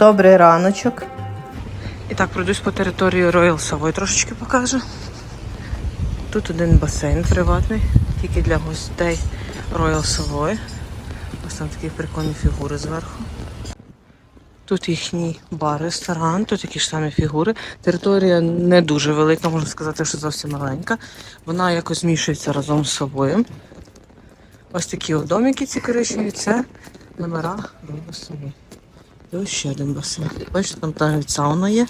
Добрий раночок. І так, пройдусь по території Savoy трошечки покажу. Тут один басейн приватний, тільки для гостей Savoy. Ось там такі прикольні фігури зверху. Тут їхній бар, ресторан, тут такі ж самі фігури. Територія не дуже велика, можна сказати, що зовсім маленька. Вона якось змішується разом з собою. Ось такі домики ці коричневі, це номера Savoy. І ось ще один басейн. Бачите, там та сауна є.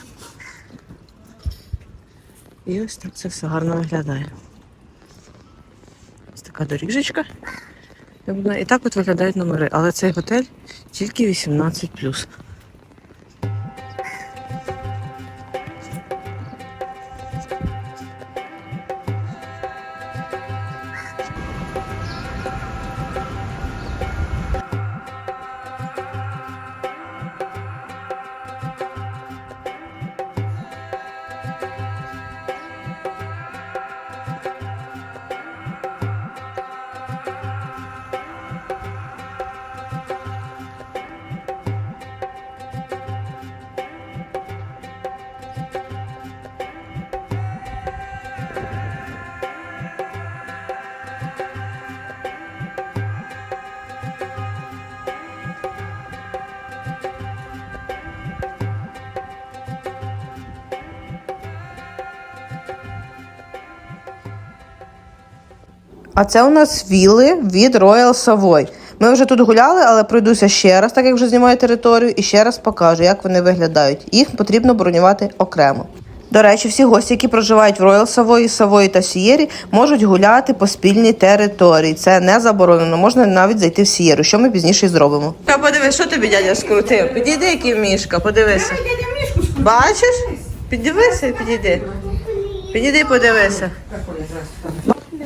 І ось так це все гарно виглядає. Ось така доріжечка. І так от виглядають номери. Але цей готель тільки 18. А це у нас вілли від Royal Savoy. Ми вже тут гуляли, але пройдуся ще раз, так як вже знімаю територію, і ще раз покажу, як вони виглядають. Їх потрібно бронювати окремо. До речі, всі гості, які проживають в Royal Savoy, Савої та Сієрі, можуть гуляти по спільній території. Це не заборонено, можна навіть зайти в Сієру, що ми пізніше й зробимо. Та подивись, що тобі дядя скрутив? Підійди, який мішка, подивися. Бачиш? Піддивися, підійди. Підійди, подивися.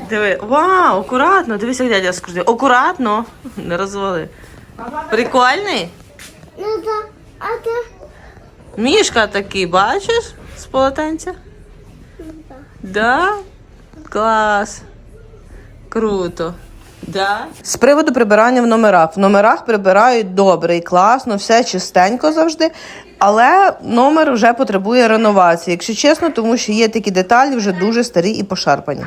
Диви, вау, акуратно, дивись, як дядя скрутив. Акуратно, не розвали. Прикольний? Ну да, а ти? Мішка такий, бачиш? З полотенця? Да? Клас. Круто. Да? З приводу прибирання в номерах. В номерах прибирають добре і класно, все чистенько завжди. Але номер вже потребує реновації, якщо чесно, тому що є такі деталі вже дуже старі і пошарпані.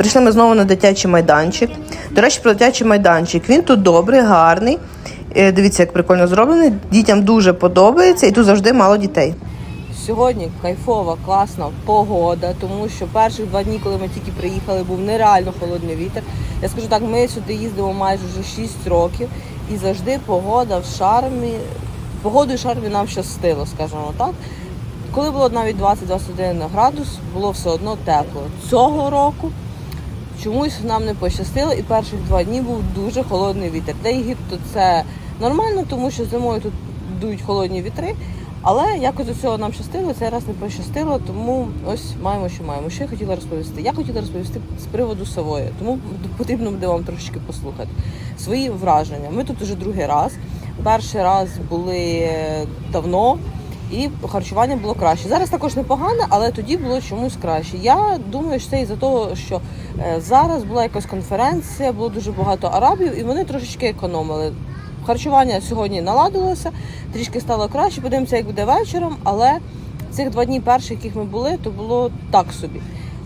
Прийшли ми знову на дитячий майданчик. До речі, про дитячий майданчик. Він тут добрий, гарний. Е, Дивіться, як прикольно зроблений. Дітям дуже подобається і тут завжди мало дітей. Сьогодні кайфова, класна погода, тому що перших два дні, коли ми тільки приїхали, був нереально холодний вітер. Я скажу так, ми сюди їздимо майже вже 6 років, і завжди погода в шармі, погодою шармі нам щастило, скажімо так. Коли було навіть 20-21 градус, було все одно тепло. Цього року чомусь нам не пощастило, і перших два дні був дуже холодний вітер. Для Єгипту це нормально, тому що зимою тут дують холодні вітри. Але якось до цього нам щастило, цей раз не пощастило, тому ось маємо, що маємо. Що я хотіла розповісти? Я хотіла розповісти з приводу Савої, тому потрібно буде вам трошечки послухати свої враження. Ми тут уже другий раз. Перший раз були давно, і харчування було краще. Зараз також непогане, але тоді було чомусь краще. Я думаю, що це із-за того, що е, зараз була якась конференція, було дуже багато арабів, і вони трошечки економили. Харчування сьогодні наладилося, трішки стало краще. Подивимося, як буде вечором, але цих два дні перших, яких ми були, то було так собі.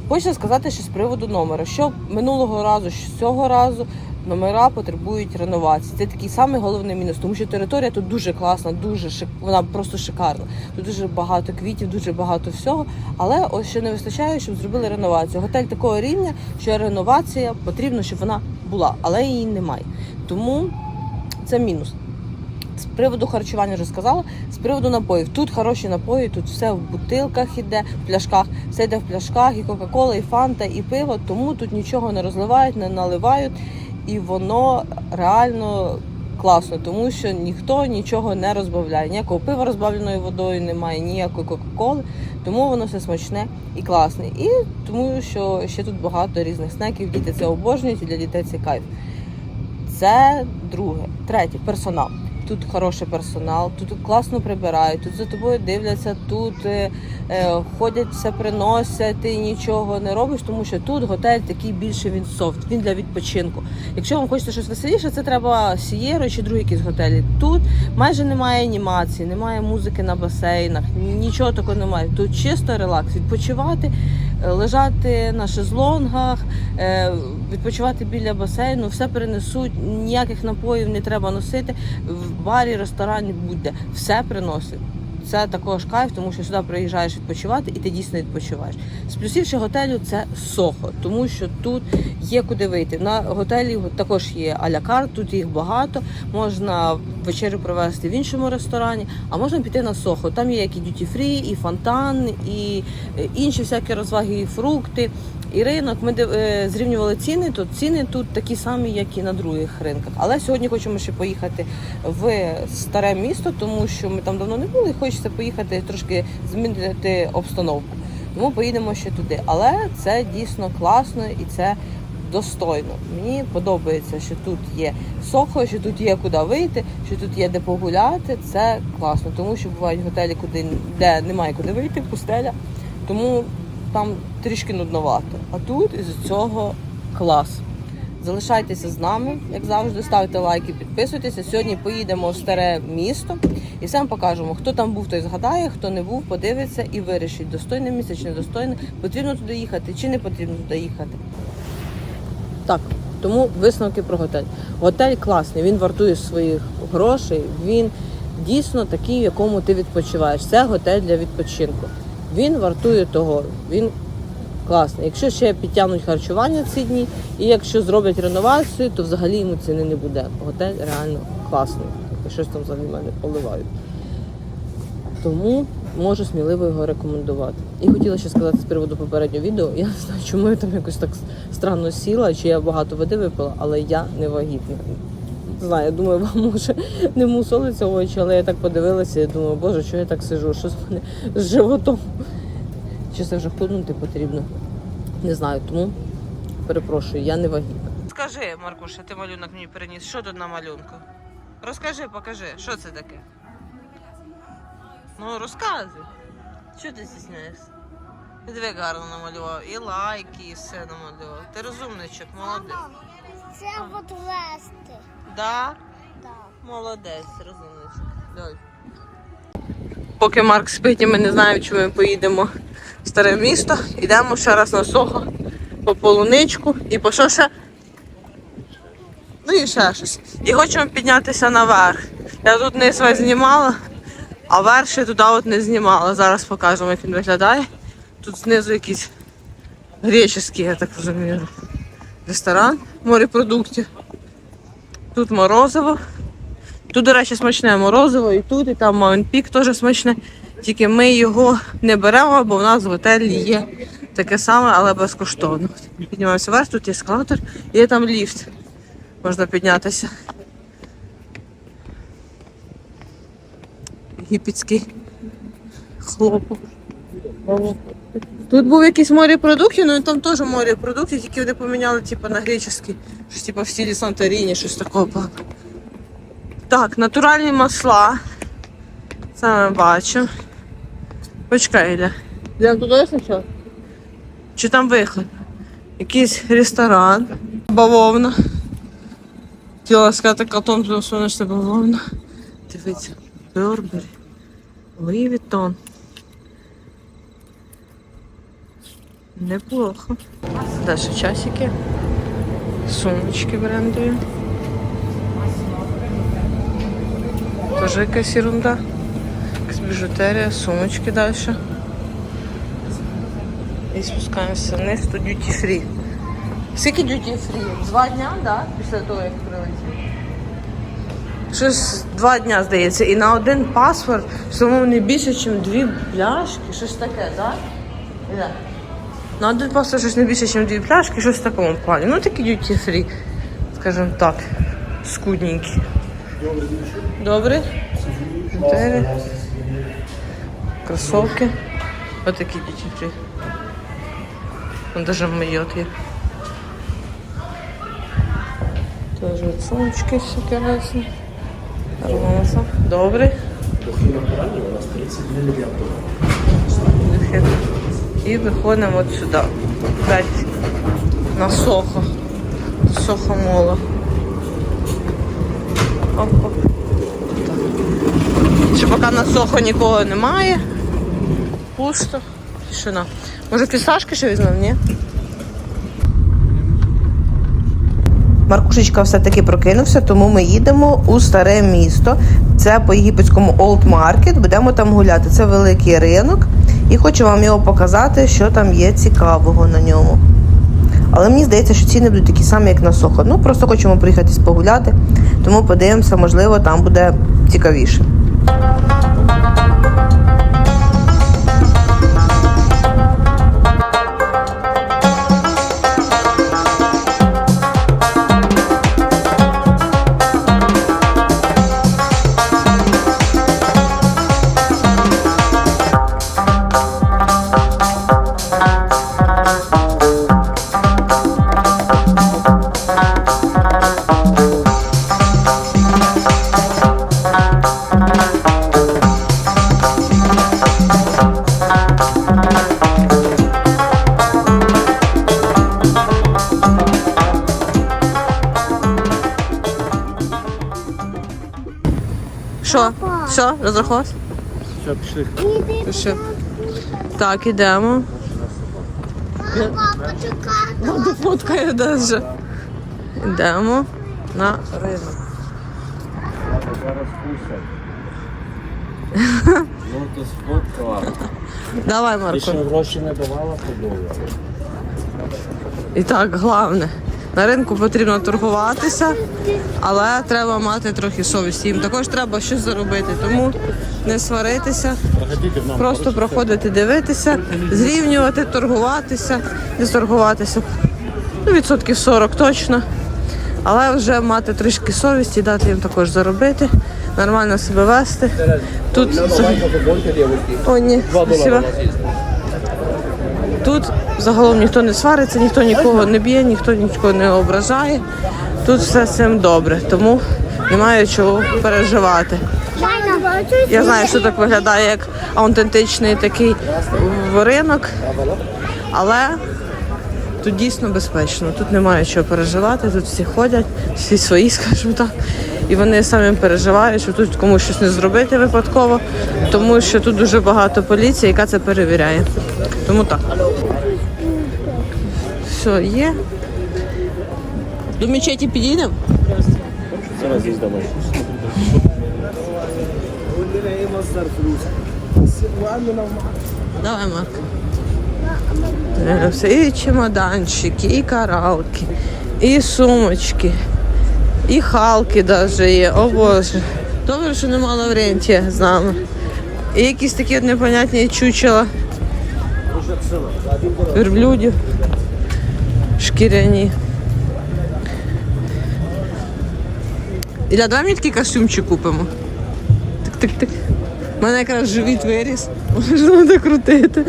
Хочу сказати, що з приводу номера, що минулого разу, що цього разу номера потребують реновації. Це такий самий головний мінус, тому що територія тут дуже класна, дуже шик... вона просто шикарна. Тут дуже багато квітів, дуже багато всього. Але ось ще не вистачає, щоб зробили реновацію. Готель такого рівня, що реновація потрібно, щоб вона була, але її немає. Тому це мінус. З приводу харчування вже сказала. З приводу напоїв. Тут хороші напої, тут все в бутилках іде, в пляшках, все йде в пляшках, і Кока-Кола, і Фанта, і пиво, тому тут нічого не розливають, не наливають, і воно реально класно, тому що ніхто нічого не розбавляє. Ніякого пива розбавленою водою немає, ніякої Кока-Коли, тому воно все смачне і класне. І тому що ще тут багато різних снеків, діти це обожнюють, і для дітей це кайф. Це друге. Третє персонал. Тут хороший персонал, тут класно прибирають, тут за тобою дивляться, тут е, е, ходять, все приносять, ти нічого не робиш, тому що тут готель такий більше він софт, він для відпочинку. Якщо вам хочеться щось веселіше, це треба Сієро чи другі якісь готелі. Тут майже немає анімації, немає музики на басейнах, нічого такого немає. Тут чисто релакс, відпочивати, лежати на шезлонгах, е, відпочивати біля басейну, все перенесуть, ніяких напоїв не треба носити. В барі, ресторані будь-де все приносить. Це також кайф, тому що сюди приїжджаєш відпочивати і ти дійсно відпочиваєш. З плюсів ще готелю це сохо, тому що тут є куди вийти. На готелі також є алякар, тут їх багато. Можна вечерю провести в іншому ресторані, а можна піти на сохо. Там є як і дюті фрі, і фонтан, і е, інші всякі розваги, і фрукти. І ринок ми е, зрівнювали ціни. То ціни тут такі самі, як і на других ринках. Але сьогодні хочемо ще поїхати в старе місто, тому що ми там давно не були. і Хочеться поїхати трошки змінити обстановку. Тому поїдемо ще туди. Але це дійсно класно і це достойно. Мені подобається, що тут є сохо, що тут є куди вийти, що тут є де погуляти. Це класно, тому що бувають готелі, куди де немає куди вийти, пустеля. Тому там трішки нудновато. А тут із цього клас. Залишайтеся з нами, як завжди, ставте лайки, підписуйтеся. Сьогодні поїдемо в старе місто і все вам покажемо. Хто там був, той згадає, хто не був, подивиться і вирішить, достойне місце чи недостойне, потрібно туди їхати чи не потрібно туди їхати. Так, тому висновки про готель. Готель класний, він вартує своїх грошей. Він дійсно такий, в якому ти відпочиваєш. Це готель для відпочинку. Він вартує того. Він класний. Якщо ще підтягнуть харчування ці дні, і якщо зроблять реновацію, то взагалі йому ціни не буде. Готель реально класний. Щось там взагалі мене поливають. Тому можу сміливо його рекомендувати. І хотіла ще сказати з приводу попереднього відео. Я не знаю, чому я там якось так странно сіла, чи я багато води випила, але я не вагітна. Не знаю, думаю, вам може не мусолиться очі, але я так подивилася і думаю, боже, що я так сижу, що з мене з животом. Чи це вже худнути потрібно? Не знаю, тому перепрошую, я не вагітна. Скажи, Маркуша, ти малюнок мені переніс. Що тут на малюнку? Розкажи, покажи, що це таке? Ну, розказуй. Що ти стісняєшся? Ти диви гарно намалював. І лайки, і все намалював. Ти розумничок, молодець. Це от вести. Да? Да. Молодець, розумничок. Поки Марк спить, і ми не знаємо, чи ми поїдемо старе місто. Йдемо ще раз на сохо по полуничку і по що ще? Ну і ще щось. І хочемо піднятися наверх. Я тут низ весь знімала, а верх ще туди от не знімала. Зараз покажемо, як він виглядає. Тут знизу якийсь греческий, я так розумію, ресторан морепродуктів. Тут морозиво. Тут, до речі, смачне морозиво, і тут, і там Маунт Пік теж смачне. Тільки ми його не беремо, бо в нас в готелі є таке саме, але безкоштовно. Піднімаємося вверх, тут є ескалатор, є там ліфт. Можна піднятися. Єгипетський хлопок. Тут був якийсь морепродуктів, ну і там теж морепродуктів, тільки вони поміняли типу, на греческий. Щось типу в стилі Санторіні, щось такого. Так, натуральні масла. Це ми бачимо. Почекай, Іля. Йдемо туди спочатку? Чи там виход? Якийсь ресторан. Бавовна. Хотіла сказати катон, тому що це бавовна. Дивіться, Бербері. Луї Вітон. Неплохо. Далі часики. Сумочки брендові. Тоже якась ерунда. Біжутерія, сумочки далі. І спускаємося вниз, тут duty free. Скільки duty free? Два дня, да? Після того, як прилетів. Щось два дня, здається. І на один паспорт самому не більше, ніж дві пляшки. Щось таке, так? Да? На один паспорт щось не більше, ніж дві пляшки, щось в такому плані. Ну такі duty free, скажімо так, скудненькі. Добре. Чотири. Кросовки. Отакі діти. Он даже майот є. Тоже от сумочки всякі різні. Термоса. Добрий. Духи. І виходимо от сюди. Опять на сохо. Сохо моло. Оп-оп. Ще поки на сохо нікого немає. Пусто. Тишина. Може фісташки ще візьмемо, ні? Маркушечка все-таки прокинувся, тому ми їдемо у старе місто. Це по єгипетському Old Market. Будемо там гуляти. Це великий ринок. І хочу вам його показати, що там є цікавого на ньому. Але мені здається, що ціни будуть такі самі, як на Сохо. Ну, просто хочемо приїхатись погуляти, тому подивимося, можливо, там буде цікавіше. Все, розрахувався? Все, пішли. Пиши. Так, ідемо. Папа, почекай. Фоткає даже. Йдемо на ринок. Зараз кусай. Ну, то сфоткала. Давай, Ти Марко. ще гроші не давала подолу? І так, головне. На ринку потрібно торгуватися, але треба мати трохи совісті. Їм також треба щось заробити, тому не сваритися, просто проходити, дивитися, зрівнювати, торгуватися, не торгуватися. Ну, відсотків 40 точно. Але вже мати трішки совісті, дати їм також заробити, нормально себе вести. Тут О, ні. Тут загалом ніхто не свариться, ніхто нікого не б'є, ніхто нікого не ображає. Тут все з добре, тому немає чого переживати. Я знаю, що так виглядає як аутентичний такий ринок, але тут дійсно безпечно. Тут немає чого переживати, тут всі ходять, всі свої, скажімо так. І вони самі переживають, що тут комусь щось не зробити випадково, тому що тут дуже багато поліції, яка це перевіряє. Тому так. Все, є. До мечеті підійдемо? Зараз їздимо. Давай, Марк. І чемоданчики, і каралки, і сумочки, і халки навіть є. О Боже. Добре, що нема Лаврентія з нами. І якісь такі от непонятні чучела. Верблюдів. Шкіряні. Іля, давай мені такий костюмчик купимо. Тик-тик-тик. У мене якраз живіт виріс. Можна так крутити.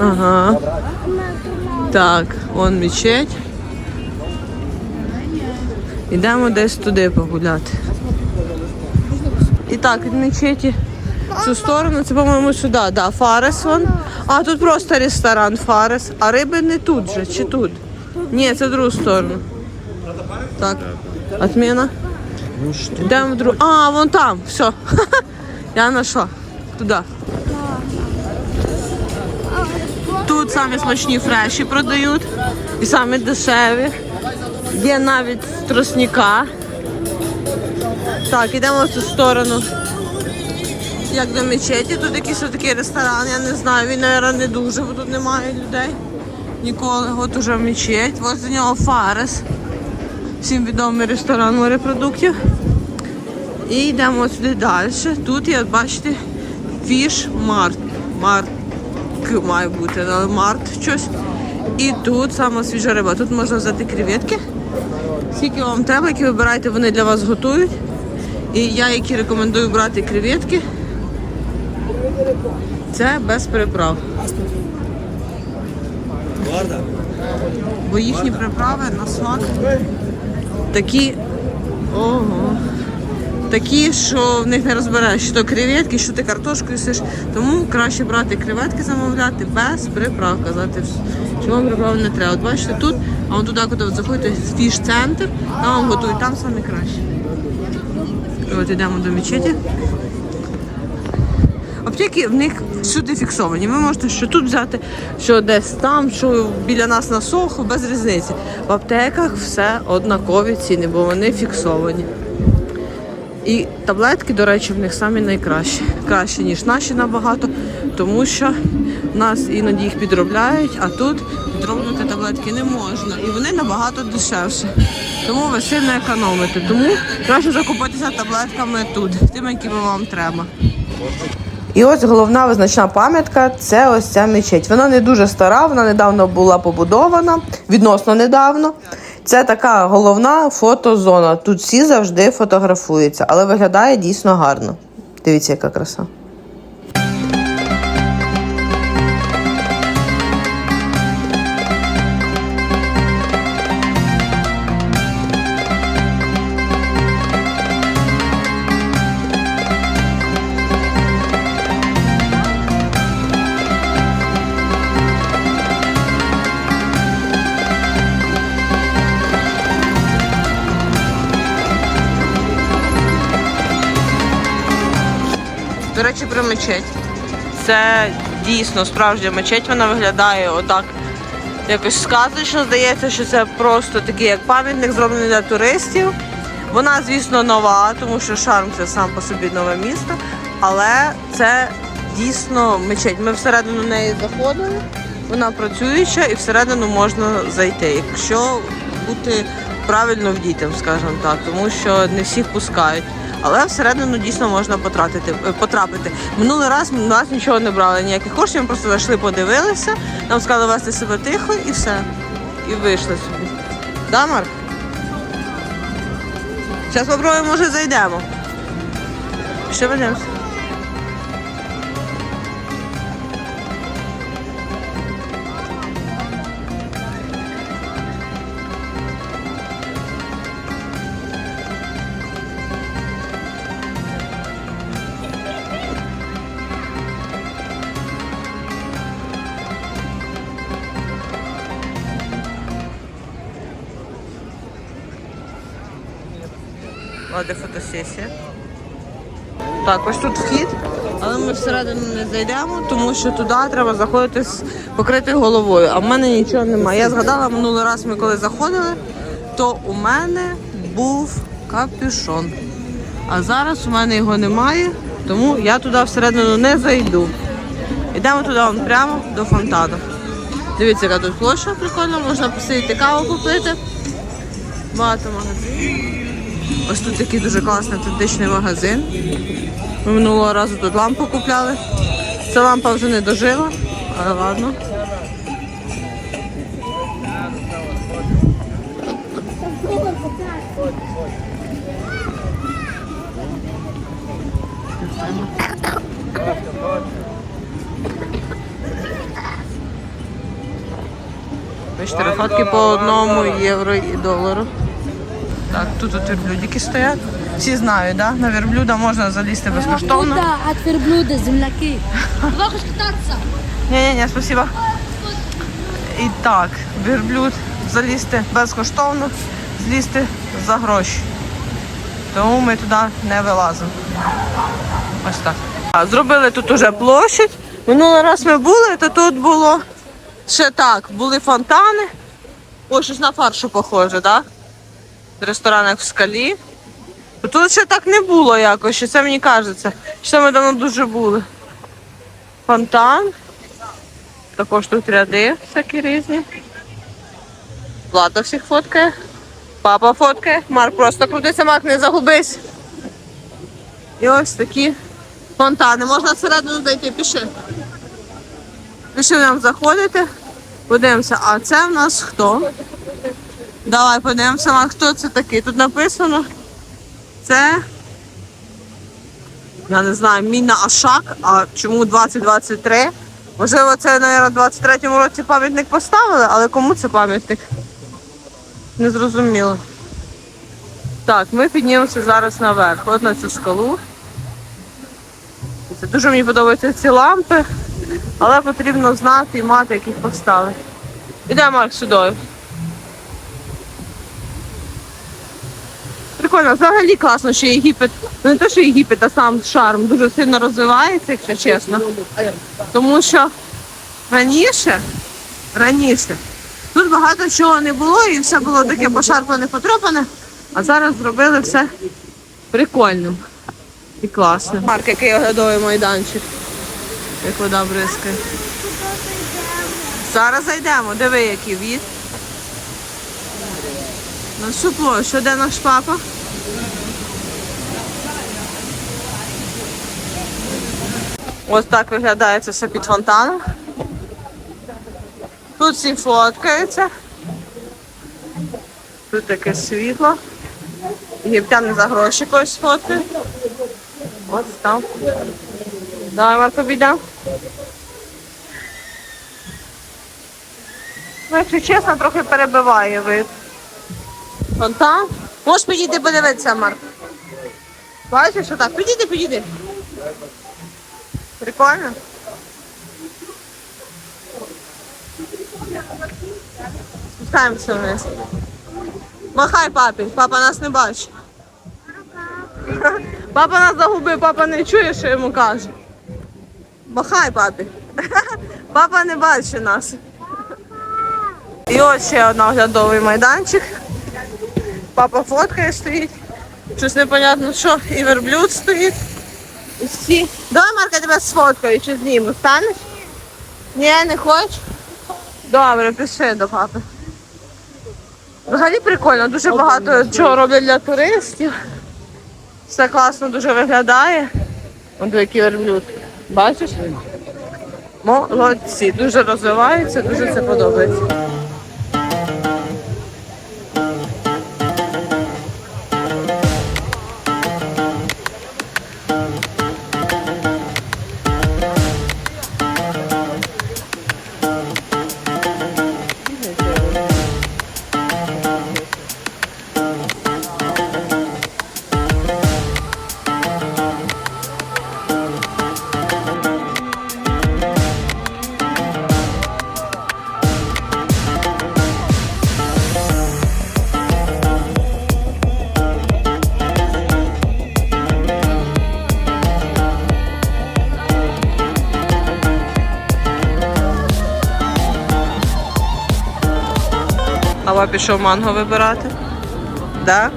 Ага. Так, вон мечеть. Йдемо десь туди погуляти. І так, від мечеті цю сторону, це, по-моєму, сюди. Да, Фарес вон. А тут просто ресторан Фарес. А риби не тут же, чи тут? Ні, це в другу сторону. Так. Отмена. Йдемо в другу. А, вон там, все. Я знайшла. Туди. Тут самі смачні фреші продають. І самі дешеві. Є навіть з. Так, йдемо в цю сторону. Як до мечеті, тут якийсь такий ресторан, я не знаю, він, мабуть, не дуже, бо тут немає людей. Ніколи. От уже мечеть. Ось до нього Фарес. Всім відомий ресторан морепродуктів. І йдемо сюди далі. Тут є, бачите, фіш март. Март має бути, але март щось. І тут саме свіжа риба. Тут можна взяти креветки. Скільки вам треба, які вибираєте, вони для вас готують. І я, які рекомендую брати креветки, це без приправ. Бо їхні приправи на смак такі Ого. Такі, що в них не розбираєш, що то креветки, що ти картошку їсиш. Тому краще брати креветки замовляти без приправ. Казати, що вам приправ не треба. От бачите, тут, а вон туди, куди от заходите, фіш-центр, там вам готують, там саме краще. От йдемо до мечеті. Аптеки в них всюди фіксовані. Ви можете що тут взяти, що десь там, що біля нас на соху, без різниці. В аптеках все однакові ціни, бо вони фіксовані. І таблетки, до речі, в них самі найкращі. Краще, ніж наші набагато, тому що нас іноді їх підробляють, а тут підроблювати таблетки не можна. І вони набагато дешевші. Тому ви сильно економите. Тому краще закупитися таблетками тут, тими, якими вам треба. І ось головна визначна пам'ятка це ось ця мечеть. Вона не дуже стара, вона недавно була побудована, відносно недавно. Це така головна фотозона. Тут всі завжди фотографуються, але виглядає дійсно гарно. Дивіться, яка краса. Речі, про мечеть. Це дійсно справжня мечеть. Вона виглядає отак якось сказочно. Здається, що це просто такий як пам'ятник, зроблений для туристів. Вона, звісно, нова, тому що Шарм це сам по собі нове місто. Але це дійсно мечеть. Ми всередину неї заходили, вона працююча і всередину можна зайти, якщо бути правильно в дітям, скажімо так, тому що не всіх пускають. Але всередину дійсно можна потратити, е, потрапити. Минулий раз нас нічого не брали, ніяких коштів, ми просто зайшли, подивилися, нам сказали вести себе тихо і все. І вийшли собі. Да, Марк? Зараз спробуємо, може зайдемо. Ще ведемося. Фотосесія. Так, ось тут вхід, але ми всередину не зайдемо, тому що туди треба заходити з покритою головою. А в мене нічого немає. Я згадала минулий раз, ми коли заходили, то у мене був капюшон. А зараз у мене його немає, тому я туди всередину не зайду. Йдемо туди вон прямо до фонтану. Дивіться, яка тут площа прикольна, можна посидіти каву купити. Багато магазинів. Ось тут такий дуже класний автентичний магазин. Ми минулого разу тут лампу купляли. Ця лампа вже не дожила, але ладно. Чотири фотки по одному євро і долару. Так, тут от верблюдики стоять. Всі знають, да? на верблюда можна залізти безкоштовно. Верблюда от верблюда, земляки. Два хочешь кататься? Ні-ні-ні, спасибо. І так, верблюд залізти безкоштовно, злізти за гроші. Тому ми туди не вилазимо. Ось так. А, Зробили тут уже площадь. Минулий раз ми були, то тут було ще так, були фонтани. О, щось на фаршу похоже, так? Да? Ресторан як в скалі. Тут ще так не було якось, що це мені кажеться. Що ми давно дуже були. Фонтан. Також тут ряди всякі різні. Влада всіх фоткає. Папа фоткає. Марк просто крутиться, Марк, не загубись. І ось такі фонтани. Можна всередину зайти, піши. Пішли нам заходити. Подивимося, а це в нас хто? Давай подивимося, Марк, хто це такий. Тут написано. Це. Я не знаю, Міна Ашак, а чому 2023? Можливо, це, мабуть, в 23-му році пам'ятник поставили, але кому це пам'ятник? Не зрозуміло. Так, ми піднімемося зараз наверх, от на цю скалу. Це дуже мені подобаються ці лампи, але потрібно знати і мати, як їх поставити. Марк сюди. Прикольно, взагалі класно, що Єгипет, ну не те, що Єгипет, а сам шарм дуже сильно розвивається, якщо чесно. Тому що раніше, раніше, тут багато чого не було і все було таке пошарпане, потрапане, а зараз зробили все прикольним і класним. Парк, який оглядовий майданчик, як вода бризкає. Зараз зайдемо, диви, який від. На всю площу, де наш папа? Ось так виглядає це все під фонтаном. Тут всі фоткаються. Тут таке світло. Єгиптяни за гроші когось фоткають. Ось там. Давай, Марко, підемо. Ну, якщо чесно, трохи перебиває вид. Фонтан. Можеш підійти подивитися, Марк. Бачиш, що так? Підійди, підійди. Прикольно. Спускаємося вниз. Махай папі, папа нас не бачить. Папа нас загубив, папа не чує, що йому каже. Махай папі. Папа не бачить нас. І ось ще один оглядовий майданчик. Папа фоткає стоїть. Щось непонятно що. І верблюд стоїть. Всі. Давай, Марка, тебе сфоткаю, чи зніму. Станеш? Ні, не хочеш? Добре, пішли до папи. Взагалі прикольно, дуже багато чого роблять для туристів. Все класно дуже виглядає. Ось який верблюд. Бачиш? Молодці, дуже розвиваються, дуже це подобається. Ава пішов манго вибирати. Да?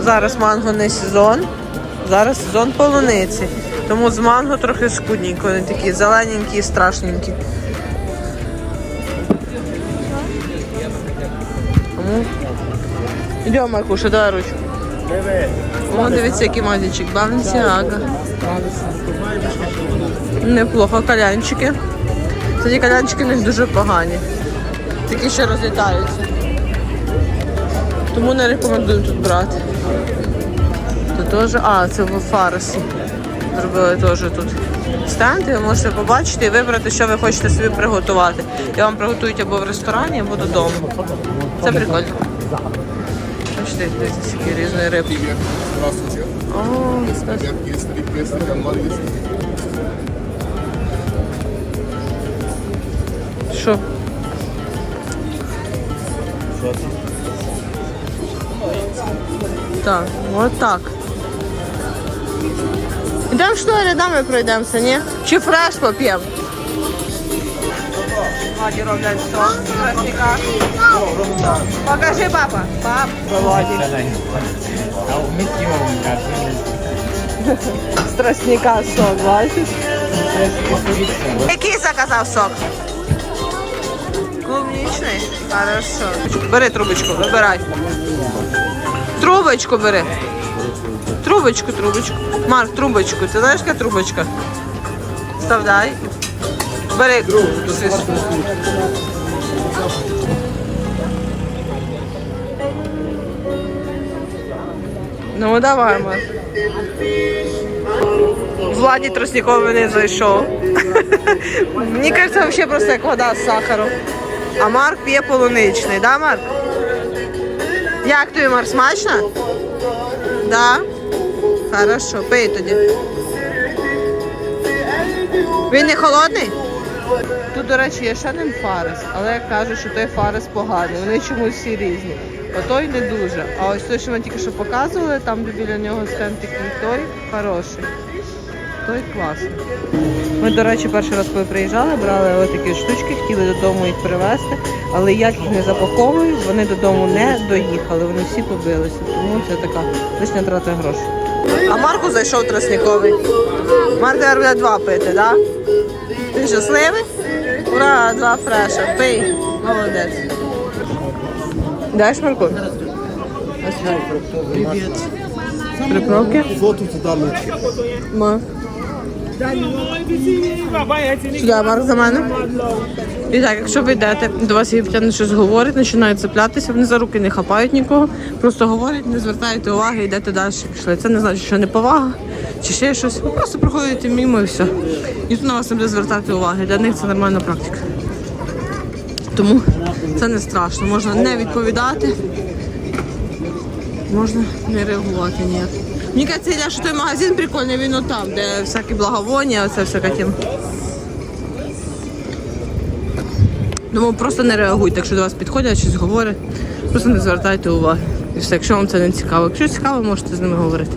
Зараз манго не сезон. Зараз сезон полуниці. Тому з манго трохи скудненько, вони такі зелененькі і страшненькі. Тому. Йдемо, Маркуша, давай ручку. О, дивіться, який мазічик. Balenciaga. Неплохо, калянчики. Кстати, калянчики них дуже погані. Такі ще розлітаються. Тому не рекомендую тут брати. Тут теж. А, це в Фарсі. Зробили теж тут стенд, ви можете побачити і вибрати, що ви хочете собі приготувати. І вам приготують або в ресторані, або додому. Це прикольно. Бачите, дивіться, скільки різної есть. Що? Що там? Так, от так. Ідемо що рядами пройдемося, ні? Чи фреш поп'ємо? Владі роблять що? Покажи, папа. Пап. Страшника сок, бачиш? Який заказав сок? Клубничний? Хорошо. Бери трубочку, вибирай. Трубочку бери. Трубочку, трубочку. Марк, трубочку. Ти знаєш, яка трубочка? Вставляй. Бери. Ну, давай, Марк. Владі Тростниковий не зайшов. Мені кажеться, взагалі просто як вода з сахаром. А Марк п'є полуничний, да, Марк? Як тобі Марк, смачно? Да? Хорошо, пий тоді. Він не холодний? Тут, до речі, є ще один фарес, але кажуть, що той фарес поганий. Вони чомусь всі різні. Отой не дуже. А ось той, що ми тільки що показували, там біля нього стенд такий, той хороший. Той класний. Ми, до речі, перший раз, коли приїжджали, брали такі штучки, хотіли додому їх привезти, але як їх не запаковують, вони додому не доїхали, вони всі побилися. Тому це така лишня трата грошей. А Марку зайшов тростниковий. Марк тепер буде два пити, так? Ти щасливий? Ура, два фреша. Пий. Молодець. Даєш Марку? Привіт. Приправки? Фото туди лучше. Сюди, Марк, за мене. І так, якщо ви йдете, до вас єгиптяни щось говорять, починають цеплятися, вони за руки не хапають нікого, просто говорять, не звертаєте уваги, йдете далі, пішли. Це не значить, що неповага чи ще щось. Ви просто проходите мимо і все. Ніхто на вас не буде звертати уваги. Для них це нормальна практика. Тому це не страшно. Можна не відповідати, можна не реагувати ніяк. Мені кажеться, Ілля, що той магазин прикольний, він отам, де всякі благовоння, оце всяка тема. Тому просто не реагуйте, якщо до вас підходять, щось говорять, просто не звертайте уваги. І все, якщо вам це не цікаво. Якщо цікаво, можете з ними говорити.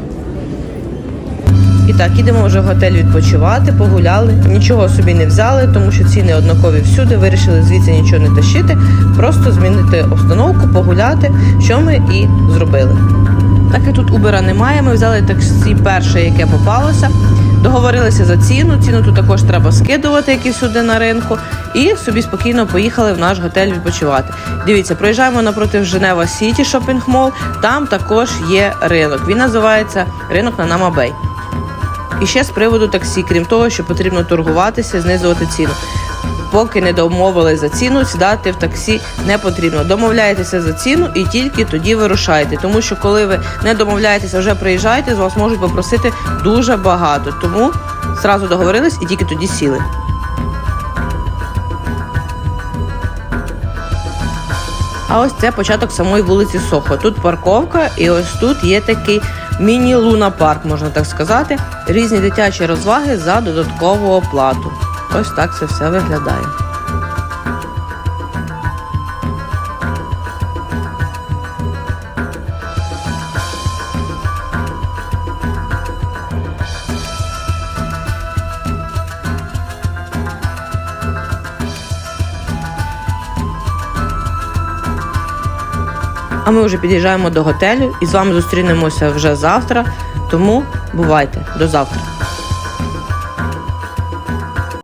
І так, ідемо вже в готель відпочивати, погуляли. Нічого собі не взяли, тому що ціни однакові всюди. Вирішили звідси нічого не тащити, просто змінити обстановку, погуляти, що ми і зробили. Так як тут Убера немає, ми взяли таксі перше, яке попалося. Договорилися за ціну. Ціну тут також треба скидувати, як і всюди на ринку. І собі спокійно поїхали в наш готель відпочивати. Дивіться, проїжджаємо напроти Женева Сіті шопінг мол. Там також є ринок. Він називається ринок на Намабей. І ще з приводу таксі, крім того, що потрібно торгуватися, знизувати ціну. Поки не домовились за ціну, сідати в таксі не потрібно. Домовляєтеся за ціну і тільки тоді вирушаєте. Тому що коли ви не домовляєтеся, вже приїжджаєте, з вас можуть попросити дуже багато. Тому зразу договорились і тільки тоді сіли. А ось це початок самої вулиці Сохо. Тут парковка, і ось тут є такий міні-луна парк, можна так сказати. Різні дитячі розваги за додаткову оплату. Ось так це все виглядає. А ми вже під'їжджаємо до готелю і з вами зустрінемося вже завтра. Тому бувайте до завтра.